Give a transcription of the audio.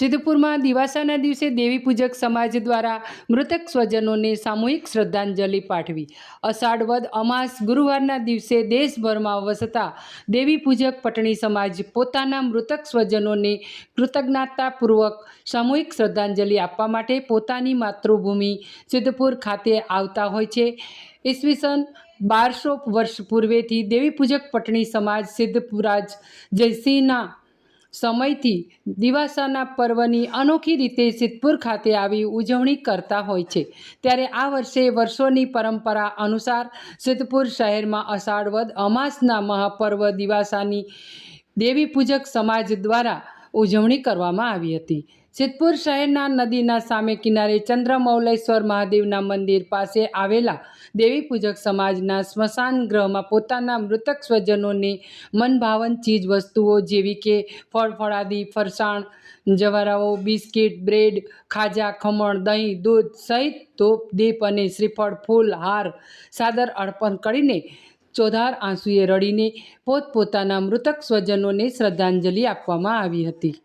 સિદ્ધપુરમાં દિવાસાના દિવસે દેવી પૂજક સમાજ દ્વારા મૃતક સ્વજનોને સામૂહિક શ્રદ્ધાંજલિ પાઠવી. અષાઢ વદ અમાસ ગુરુવારના દિવસે દેશભરમાં વસતા દેવી પૂજક પટણી સમાજ પોતાના મૃતક સ્વજનોને કૃતજ્ઞતાપૂર્વક સામૂહિક શ્રદ્ધાંજલિ આપવા માટે પોતાની માતૃભૂમિ સિદ્ધપુર ખાતે આવતા હોય છે. ઈસવીસન બારસો વર્ષ પૂર્વેથી દેવી પૂજક પટણી સમાજ સિદ્ધપુરાજ જયસિંહના સમયથી દિવાસાના પર્વની અનોખી રીતે સિદ્ધપુર ખાતે આવી ઉજવણી કરતા હોય છે. ત્યારે આ વર્ષે વર્ષોની પરંપરા અનુસાર સિદ્ધપુર શહેરમાં અષાઢ વદ અમાસના મહાપર્વ દિવાસાની દેવી પૂજક સમાજ દ્વારા ઉજવણી કરવામાં આવી હતી. સિદ્ધપુર શહેરના નદીના સામે કિનારે ચંદ્રમૌલેશ્વર મહાદેવના મંદિર પાસે આવેલા દેવી પૂજક સમાજના સ્મશાન ગ્રહમાં પોતાના મૃતક સ્વજનોને મનભાવન ચીજ વસ્તુઓ જેવી કે ફળ ફળાદી, ફરસાણ, જવારાઓ, બિસ્કિટ, બ્રેડ, ખાજા, ખમણ, દહીં, દૂધ સહિત ધૂપ દીપ અને શ્રીફળ, ફૂલ, હાર, સાદર અર્પણ કરીને ચોધાર આંસુએ રડીને પોતપોતાના મૃતક સ્વજનોને શ્રદ્ધાંજલિ આપવામાં આવી હતી.